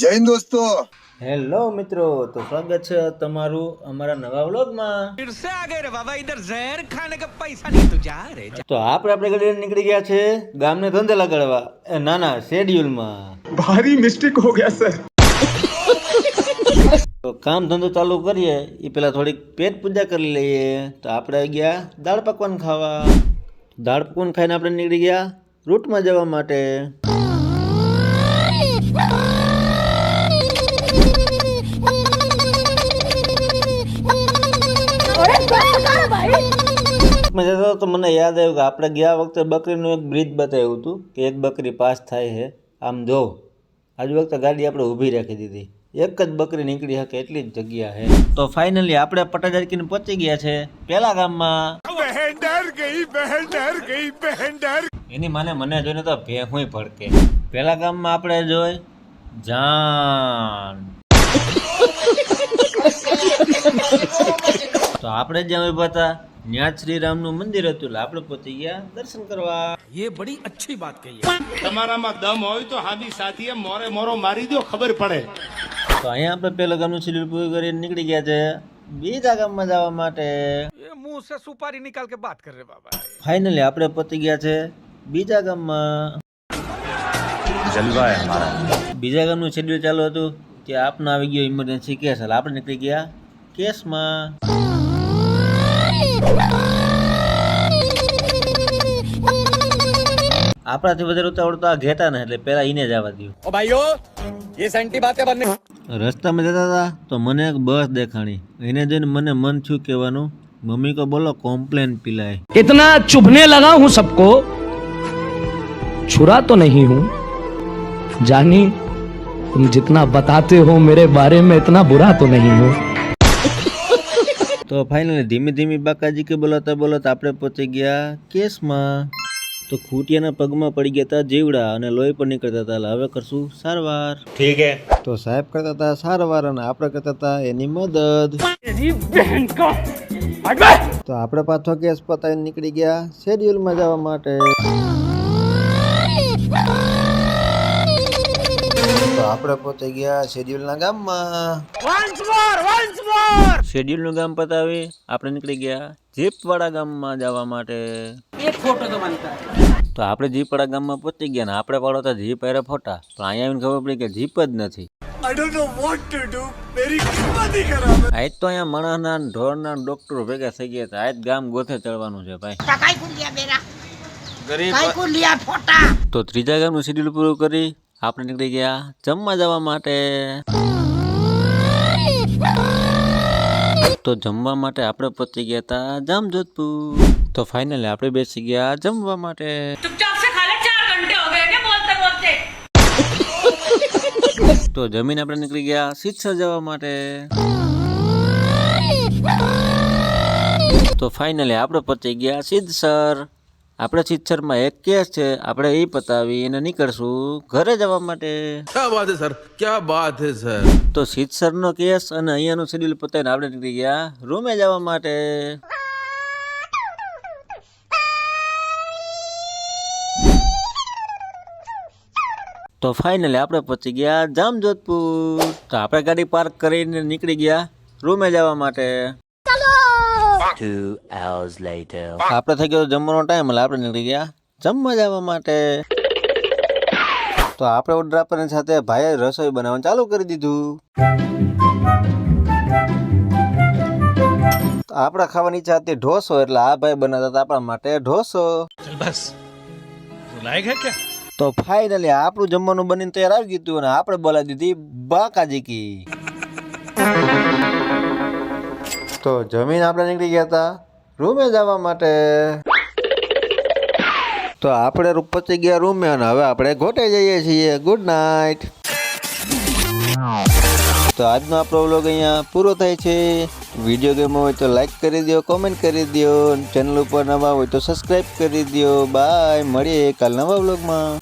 જય દોસ્તો. હેલો મિત્રો તો સ્વાગત છે તમારું અમારા નવા વ્લોગમાં. તો આપણે આપણે ગળીને નીકળી ગયા છે ગામને ધંધે લગાડવા એ ના ના શેડ્યુલમાં. ભારી મિસ્ટેક હો ગયા સર તો કામ ધંધો ચાલુ કરીએ એ પેલા થોડીક પેટ પૂજા કરી લઈએ. તો આપણે ગયા દાળ પકવાન ખાવા. દાળ પકવાન ખાઈને આપણે નીકળી ગયા રૂટમાં જવા માટે. માં જતો તો મને યાદ આવ્યું કે આપણે ગયા વખતે બકરીનું એક બ્રિજ બતાવ્યું હતું કે એક બકરી પાસ થાય છે. આમ જો, આજ વખતે ગાડી આપણે ઊભી રાખી દીધી. એક જ બકરી નીકળી શકે એટલી જ જગ્યા છે. તો ફાઇનલી આપણે પટાજારકીને પહોંચી ગયા છે પેલા ગામમાં. એની માને મને જોઈને તો ભેહુંય ભડકે. પેલા ગામમાં આપણે જોઈ, જાન. તો આપણે જ્યાં ઊભા હતા ત્યાં શ્રી રામનું મંદિર હતું આપણે પહોંચી ગયા દર્શન કરવા. એ બડી અચ્છી વાત કહી તમારામાં દમ હોય તો હાબી સાથીએ મોરે મોરો મારી દો ખબર પડે. તો અહીંયા આપણે પેલા ગામનું સિલિલ પૂરું કરી નીકળી ગયા છે બીજા ગામમાં જવા માટે. હું સે સુપારી નિકાલ કે વાત કરે બાબા. ફાઇનલી આપણે પહોંચી ગયા છે બીજા ગામમાં. જલવા હે બીજા ગામનું શેડ્યુલ ચાલુ હતું કે આપનો આવી ગયો ઇમરજન્સી કેસ એટલે આપણે નીકળી ગયા કેસમાં. આપણાથી વધારે ઉતાવળ તો આ ઘેટા ને એટલે પેલા ઈને જ આવવા દઉં ओ भाइयों ये सेंटी बातें बनने રસ્તામાં જતા હતા તો મને એક બસ દેખાણી એને જોઈને મને મન થયું કહેવાનું મમ્મી કો બોલો કોમ્પ્લેન पिलाए इतना चुभने लगा हूं सबको छुरा तो नहीं हूं जानी तुम जितना बताते हो मेरे बारे में इतना बुरा तो नहीं हूं તો ફાઇનલી ધીમે ધીમે બાકાજી કે બોલાતા બોલાતા આપણે પહોંચી ગયા કેસમાં. તો ખૂટિયાના પગમાં પડી ગયા હતા જીવડા અને લોહી પણ નીકળતા હતા. એટલે હવે કરશું સારવાર. ઠીક હે. તો સાહેબ કરતા હતા સારવાર અને આપણે કરતા હતા એની મદદ. તો આપણે પાછો કેસ પતાવીને નીકળી ગયા. શેડ્યુલમાં જવા માટે. આપણે પોતે ગયા શેડ્યુલના ગામમાં. વન્સ મોર વન્સ મોર શેડ્યુલનું ગામ પતાવી આપણે નીકળી ગયા જીપવાડા ગામમાં જવા માટે. એક ફોટો તો માનતા તો આપણે જીપવાડા ગામમાં પહોંચી ગયા ને આપણે વાળો તો જીપ એરે ફોટા. પણ અહીંયા આવીને ખબર પડી કે જીપ જ નથી. આઈ આજ તો અહીંયા મણાના ઢોરના ડોક્ટરો ભેગા થઈ ગયા હતા આજ ગામ ગોથે ચડવાનું છે ભાઈ. તો ત્રીજા ગામનું શેડ્યુલ પૂરું કરી આપણે નીકળી ગયા જમવા જવા માટે તો જમવા માટે આપણે પહોંચી ગયા હતા જામજોધપુર તો ફાઇનલી આપણે બેસી ગયા જમવા માટે તો જમીન આપણે નીકળી ગયા શિક્ષા જવા માટે તો ફાઇનલી આપણે પહોંચી ગયા સિદ્ધસર આપણે છીછરમાં એક કેસ છે આપણે એ પતાવી અને નીકળશું ઘરે જવા માટે. ક્યાં વાત સર? ક્યાં વાત છે સર? તો છીછરનો કેસ અને અહીંયાનું શેડ્યુલ પતાવીને આપણે નીકળી ગયા રૂમે જવા માટે. તો ફાઇનલી આપણે પહોંચી ગયા જામજોધપુર. તો આપણે ગાડી પાર્ક કરીને નીકળી ગયા રૂમે જવા માટે. Two hours later. આપણે થઈ ગયો જમવાનો ટાઈમ એટલે આપણે નીકળી ગયા જમવા જવા માટે. તો આપણે ઓર્ડર આપવાની સાથે ભાઈ રસોઈ બનાવવાનું ચાલુ કરી દીધું. આપણે ખાવાની ઈચ્છા હતી ઢોસો એટલે આ ભાઈ બનાવતા હતા આપણા માટે ઢોસો. બસ. લાયક હે કે તો ફાઇનલી આપણું જમવાનું બનીને તૈયાર આવી ગયું અને આપણે બોલાવી દીધી બાકાજી કી. તો જમીન આપણે નીકળી ગયા હતા રૂમે જવા માટે. તો આપણે પહોંચી ગયા રૂમે અને હવે આપણે ઘોટે જઈએ છીએ. ગુડ નાઇટ તો આજનો આપણો વ્લોગ અહીંયા પૂરો થાય છે. વીડિયો ગેમો હોય તો લાઈક કરી દો કોમેન્ટ કરી દો ચેનલ ઉપર નવા હોય તો સબસ્ક્રાઈબ કરી દો બાય મળીએ કાલ નવા વ્લોગમાં